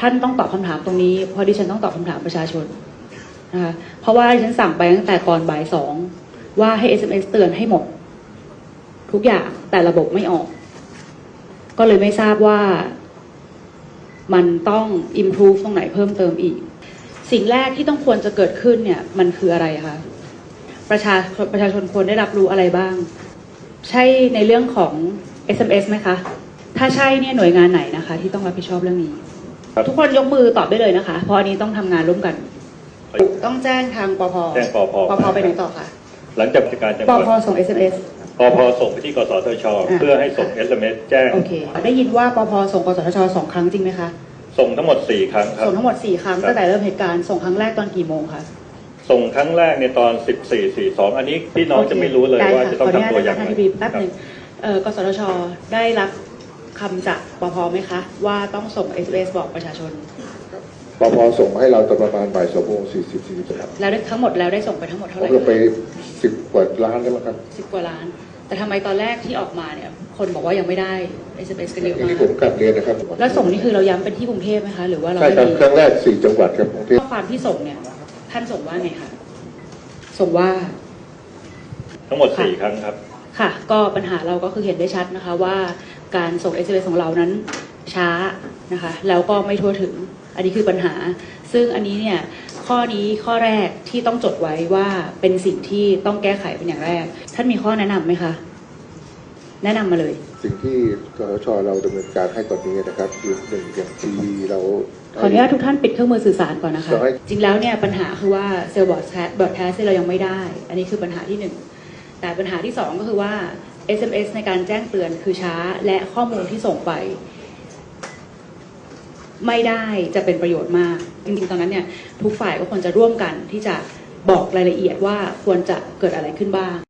ท่านต้องตอบคำถามตรงนี้เพราะดิฉันต้องตอบคำถามประชาชนนะคะเพราะว่าดิฉันสั่งไปตั้งแต่ก่อนบ่ายสองว่าให้ SMS เตือนให้หมด ทุกอย่างแต่ระบบไม่ออก ก็เลยไม่ทราบว่ามันต้อง improve ตรงไหนเพิ่มเติมอีก สิ่งแรกที่ต้องควรจะเกิดขึ้นเนี่ย มันคืออะไรคะประชาประชาชนควรได้รับรู้อะไรบ้าง ใช่ในเรื่องของ SMS ไหมคะ ถ้าใช่เนี่ยหน่วยงานไหนนะคะ ที่ต้องรับผิดชอบเรื่องนี้ ทุกคนยกมือตอบได้เลยนะคะ เพราะอันนี้ต้องทำงานร่วมกัน ต้องแจ้งทางปพแจ้งปพ ปพไปไหนต่อคะหลังจากราชการจังปหวัดพส่ง SMS ปพส่งไปที่กสทชอะเพื่อให้ส่ง SMS แจ้ง โอเค ได้ยินว่าปพส่งกสทชสองครั้งจริงไหมคะ ส่งทั้งหมด 4 ครั้งครับ ส่งทั้งหมดสี่ครั้งครับ ตั้งแต่เริ่มเหตุการณ์ ส่งครั้งแรกตอนกี่โมงคะ ส่งครั้งแรกในตอน 14.42 อันนี้พี่น้องโคจะไม่รู้เลยได้ว่าค่จะต้องขนุญทำตัวอย่างนะคะไรท่านทิบดีแป๊บครับหนึงเอ่อกสทช ได้รับ คำจากปพไหมคะ ว่าต้องส่ง SMS บอกประชาชนปพส่งมาให้เราตอนประมาณบ่ายสองโมงสี่สิบสี่สิบครับแล้วได้ทั้งหมดแล้วได้ส่งไปทั้งหมดผเท่ามไหร่ลงไปสิบกว่าล้านแล้วมั้งครับสิบกว่าล้าน แต่ทำไมตอนแรกที่ออกมาเนี่ย คนบอกว่ายังไม่ได้ SMS กันเยอะอย่างมาที่ผมกกลับเรียนนะครับ แล้วส่งนี่คือเราย้ำเป็นที่กรุงเทพไหมคะหรือว่าเราใช่ไม่ครับมีครั้งแรกสี่จังหวัดครับกรุงเทพข้อความที่ส่งเนี่ยท่านส่งว่าไงคะส่งว่า ทั้งหมด4ครั้งครับค่ะก็ปัญหาเราก็คือเห็นได้ชัดนะคะว่า การส่ง SMS ของเรานั้นช้านะคะแล้วก็ไม่ทั่วถึงอันนี้คือปัญหา ซึ่งอันนี้เนี่ยข้อนี้ข้อแรกที่ต้องจดไว้ว่าเป็นสิ่งที่ต้องแก้ไขเป็นอย่างแรก ท่านมีข้อแนะนำไหมคะ แนะนำมาเลย สิ่งที่กสชเราดำเนินการให้ตอนนี้นะครับคือหนึ่งอย่างทีวีเราขออนุญาตทุกท่านปิดเครื่องมือสื่อสารก่อนนะคะขอให้จริงแล้วเนี่ยปัญหาคือว่าเซลล์บอร์ดแคสบอร์ดแคสเรายังไม่ได้ อันนี้คือปัญหาที่หนึ่งแต่ปัญหาที่สองก็คือว่า SMS ในการแจ้งเตือนคือช้าและข้อมูลที่ส่งไป ไม่ได้จะเป็นประโยชน์มาก จริงๆ ตอนนั้นเนี่ย ทุกฝ่ายก็ควรจะร่วมกันที่จะบอกรายละเอียดว่าควรจะเกิดอะไรขึ้นบ้าง